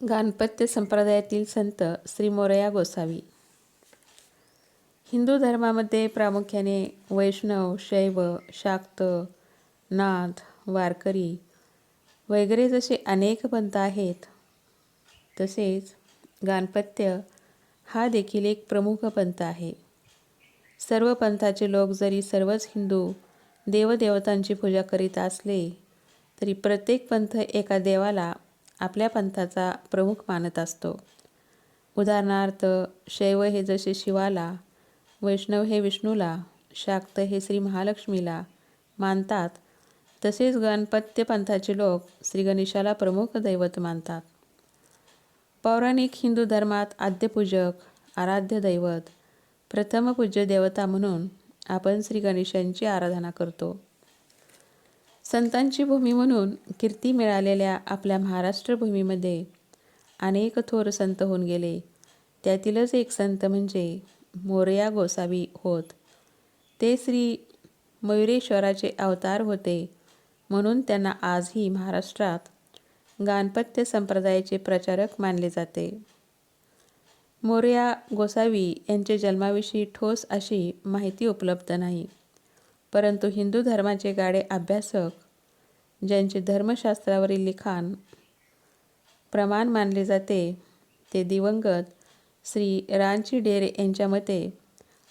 गाणपत्य संप्रदायातील संत श्री मोरया गोसावी. हिंदू धर्मामध्ये प्रामुख्याने वैष्णव शैव शाक्त नाथ वारकरी वगैरे जसे अनेक पंथ आहेत तसेच गाणपत्य हा देखील एक प्रमुख पंथ आहे. सर्व पंथाचे लोक जरी सर्वच हिंदू देवदेवतांची पूजा करीत असले तरी प्रत्येक पंथ एका देवाला आपल्या पंथाचा प्रमुख मानत असतो. उदाहरणार्थ शैव हे जसे शिवाला वैष्णव हे विष्णूला शाक्त हे श्री महालक्ष्मीला मानतात तसेच गणपत्य पंथाचे लोक श्री गणेशाला प्रमुख दैवत मानतात. पौराणिक हिंदू धर्मात आद्यपूजक आराध्य दैवत प्रथम पूज्य देवता म्हणून आपण श्री गणेशांची आराधना करतो. संतांची भूमी म्हणून कीर्ती मिळालेल्या आपल्या महाराष्ट्र भूमीमध्ये अनेक थोर संत होऊन गेले. त्यातीलच एक संत म्हणजे मोरया गोसावी होत. ते श्री मयुरेश्वराचे अवतार होते. म्हणून त्यांना आजही महाराष्ट्रात गाणपत्य संप्रदायाचे प्रचारक मानले जाते. मोरया गोसावी यांचे जन्माविषयी ठोस अशी माहिती उपलब्ध नाही. परंतु हिंदू धर्माचे गाडे अभ्यासक ज्यांचे धर्मशास्त्रावरील लिखाण प्रमाण मानले जाते ते दिवंगत श्री रांची डेरे यांच्या मते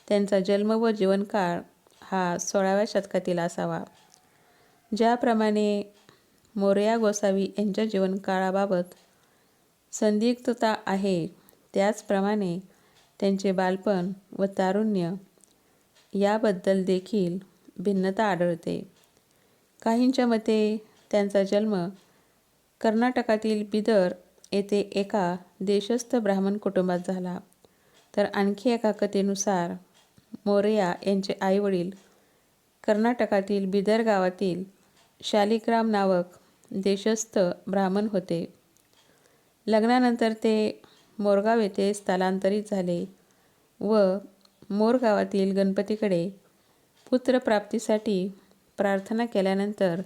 त्यांचा जन्म व जीवनकाळ हा सोळाव्या शतकातील असावा. ज्याप्रमाणे मोरया गोसावी यांच्या जीवनकाळाबाबत संदिग्धता आहे त्याचप्रमाणे त्यांचे बालपण व तारुण्य याबद्दल देखील भिन्नता आढळते. काहींच्या मते त्यांचा जन्म कर्नाटकातील बिदर येथे एका देशस्थ ब्राह्मण कुटुंबात झाला. तर आणखी एका कथेनुसार मोरया यांचे आईवडील कर्नाटकातील बिदर गावातील शालिग्राम नावक देशस्थ ब्राह्मण होते. लग्नानंतर ते मोरगाव येथे स्थलांतरित झाले व मोरगावातील गणपतीकडे पुत्रप्राप्तीसाठी प्रार्थना केल्यानंतर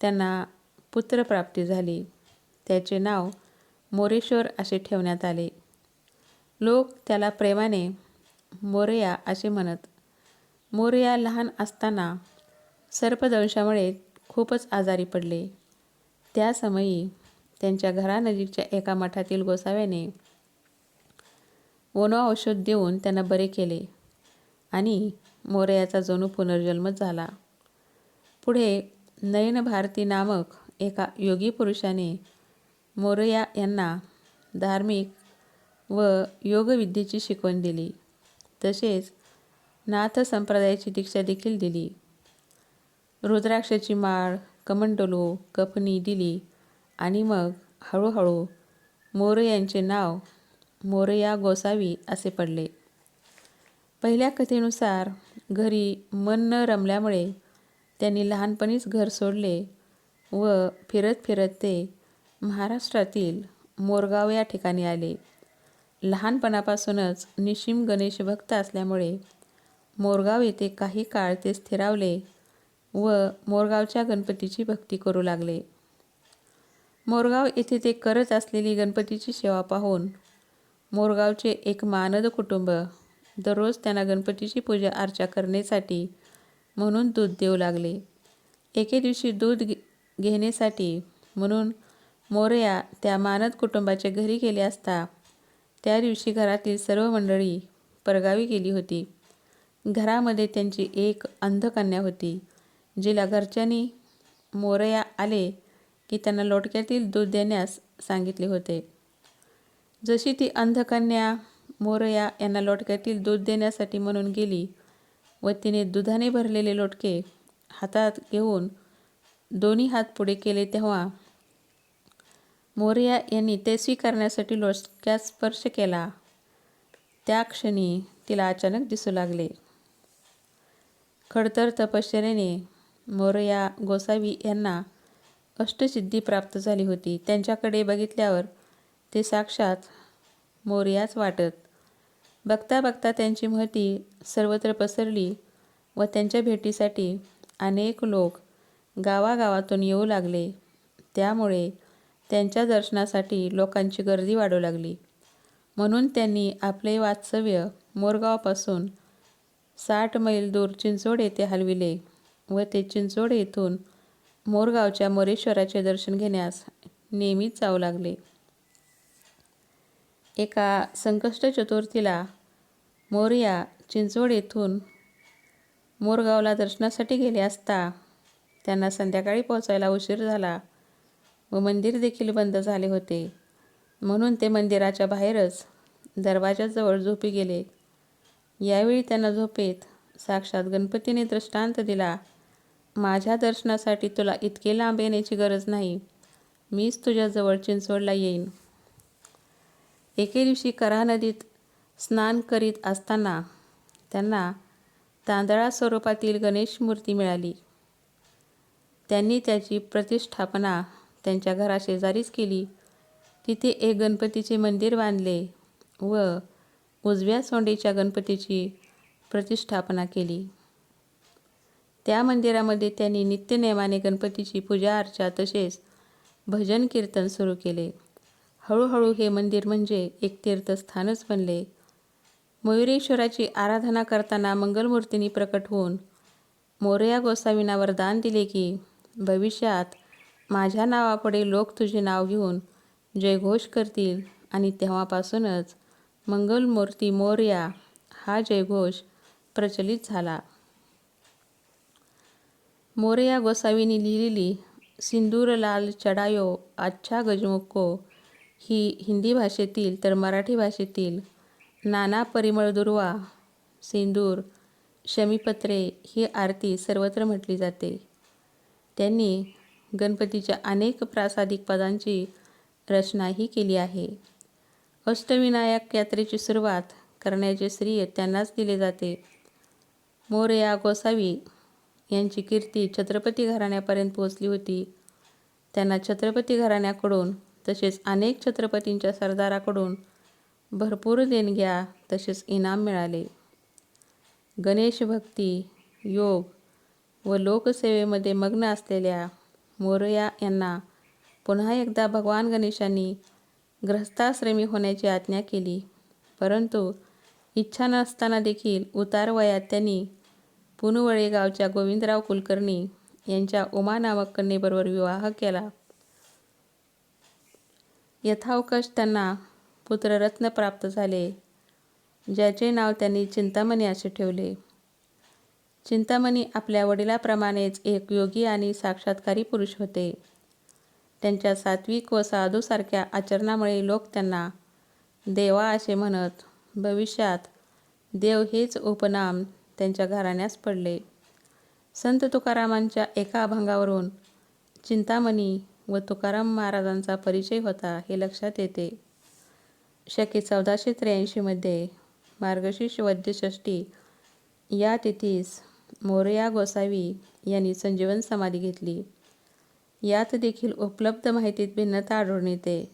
त्यांना पुत्रप्राप्ती झाली. त्याचे नाव मोरेश्वर असे ठेवण्यात आले. लोक त्याला प्रेमाने मोरया असे म्हणत मोरया लहान असताना सर्पदंशामुळे खूपच आजारी पडले. त्यासमयी त्यांच्या घरानजीकच्या एका मठातील गोसाव्याने ओनो औषध देऊन त्यांना बरे केले आणि मोरयाचा जणू पुनर्जन्म झाला. पुढे नयन भारती नामक एका योगी पुरुषाने मोरया यांना धार्मिक व योगविद्येची शिकवण दिली. तसेच नाथ संप्रदायाची दीक्षा देखील दिली. रुद्राक्षाची माळ कमंडलू कफनी दिली आणि मग हळूहळू मोर यांचे नाव मोरया गोसावी असे पडले. पहिल्या कथेनुसार घरी मन न रमल्यामुळे त्यांनी लहानपणीच घर सोडले व फिरत फिरत ते महाराष्ट्रातील मोरगाव या ठिकाणी आले. लहानपणापासूनच निशिम गणेश भक्त असल्यामुळे मोरगाव येथे काही काळ ते स्थिरावले व मोरगावच्या गणपतीची भक्ती करू लागले. मोरगाव येथे ते करत असलेली गणपतीची सेवा पाहून मोरगावचे एक मानद कुटुंब दररोज त्यांना गणपतीची पूजा अर्चा करण्यासाठी म्हणून दूध देऊ लागले. एके दिवशी दूध घेण्यासाठी म्हणून मोरया त्या मानद कुटुंबाच्या घरी गेले असता त्या दिवशी घरातील सर्व मंडळी परगावी गेली होती. घरामध्ये त्यांची एक अंधकन्या होती जिला घरच्यांनी मोरया आले की त्यांना लोटक्यातील दूध देण्यास सांगितले होते. जशी ती अंधकन्या मोरया यांना लोटक्यातील दूध देण्यासाठी म्हणून गेली व तिने दुधाने भरलेले लोटके हातात घेऊन दोन्ही हात पुढे केले तेव्हा मोरया यांनी ते स्वीकारण्यासाठी लोटक्यात स्पर्श केला. त्या क्षणी तिला अचानक दिसू लागले. खडतर तपश्चर्याने मोरया गोसावी यांना अष्टसिद्धी प्राप्त झाली होती. त्यांच्याकडे बघितल्यावर ते साक्षात मोरयाच वाटत बघता बघता त्यांची महती सर्वत्र पसरली व त्यांच्या भेटीसाठी अनेक लोक गावागावातून येऊ लागले. त्यामुळे त्यांच्या दर्शनासाठी लोकांची गर्दी वाढू लागली. म्हणून त्यांनी आपले वास्तव्य मोरगावपासून साठ मैल दूर चिंचोड येथे हलविले व ते चिंचोड येथून मोरगावच्या मोरेश्वराचे दर्शन घेण्यास नेहमीच जाऊ लागले. एका संकष्ट चतुर्थीला मोरया चिंचवड येथून मोरगावला दर्शनासाठी गेले असता त्यांना संध्याकाळी पोहोचायला उशीर झाला व मंदिर देखील बंद झाले होते. म्हणून ते मंदिराच्या बाहेरच दरवाजाजवळ झोपी गेले. यावेळी त्यांना झोपेत साक्षात गणपतीने दृष्टांत दिला माझ्या दर्शनासाठी तुला इतके लांब येण्याची गरज नाही. मीच तुझ्याजवळ चिंचवडला येईन. एके दिवशी करा नदीत स्नान करीत असताना त्यांना तांदळा स्वरूपातील गणेश मूर्ती मिळाली. त्यांनी त्याची प्रतिष्ठापना त्यांच्या घराशेजारीच केली. तिथे एक गणपतीचे मंदिर बांधले व उजव्या सोंडेच्या गणपतीची प्रतिष्ठापना केली. त्या मंदिरामध्ये त्यांनी नित्यनेमाने गणपतीची पूजा अर्चा तसेच भजन कीर्तन सुरू केले. हळूहळू हे मंदिर म्हणजे एक तीर्थस्थानच बनले. मयुरेश्वराची आराधना करताना मंगलमूर्तींनी प्रकट होऊन मोरया गोसावींना वरदान दिले की भविष्यात माझ्या नावापुढे लोक तुझे नाव घेऊन जयघोष करतील आणि तेव्हापासूनच मंगलमूर्ती मोरया हा जयघोष प्रचलित झाला. मोरया गोसावींनी लिहिलेली सिंदूर लाल चढायो गजमुको ही हिंदी भाषेतील तर मराठी भाषेतील नाना परिमळ दुर्वा सिंदूर शमीपत्रे ही आरती सर्वत्र म्हटली जाते. त्यांनी गणपतीच्या अनेक प्रासादिक पदांची रचनाही केली आहे. अष्टविनायक यात्रेची सुरुवात करण्याचे श्रेय त्यांनाच दिले जाते. मोरया गोसावी यांची कीर्ती छत्रपती घराण्यापर्यंत पोहोचली होती. त्यांना छत्रपती घराण्याकडून तसेच अनेक छत्रपतींच्या सरदाराकडून भरपूर देणग्या तसेच इनाम मिळाले. गणेश भक्ती योग व लोकसेवेमध्ये मग्न असलेल्या मोरया यांना पुन्हा एकदा भगवान गणेशांनी ग्रस्ताश्रमी होण्याची आज्ञा केली. परंतु इच्छा नसताना देखील उतार वयात त्यांनी पुनवळे गावच्या गोविंदराव कुलकर्णी यांच्या उमा नामक कन्येबरोबर विवाह केला. यथावकाश त्यांना पुत्ररत्न प्राप्त झाले ज्याचे नाव त्यांनी चिंतामणी असे ठेवले. चिंतामणी आपल्या वडिलाप्रमाणेच एक योगी आणि साक्षात्कारी पुरुष होते. त्यांच्या सात्विक व साधूसारख्या आचरणामुळे लोक त्यांना देवा असे म्हणत भविष्यात देव हेच उपनाम त्यांच्या घराण्यास पडले. संत तुकारामांच्या एका अभंगावरून चिंतामणी व तुकाराम महाराजांचा परिचय होता हे लक्षात येते. शके चौदाशे त्र्याऐंशीमध्ये मार्गशीर्ष वद्यषष्टी या तिथीस मोरया गोसावी यांनी संजीवन समाधी घेतली. यात देखील उपलब्ध माहितीत भिन्नता आढळून येते.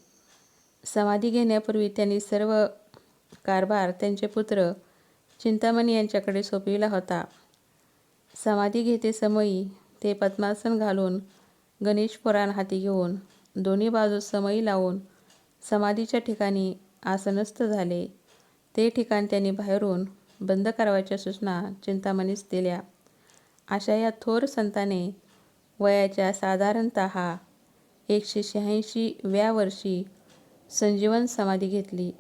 समाधी घेण्यापूर्वी त्यांनी सर्व कारभार त्यांचे पुत्र चिंतामणी यांच्याकडे सोपविला होता. समाधी घेते समयी ते पद्मासन घालून गणेश पुराण हाती घेऊन दोन्ही बाजूस समयी लावून समाधीच्या ठिकाणी आसनस्थ झाले. ते ठिकाण त्यांनी बाहेरून बंद करावयाच्या सूचना चिंतामणीस दिल्या. अशा या थोर संताने वयाच्या साधारणत एकशे शहाऐंशी व्या वर्षी संजीवन समाधी घेतली.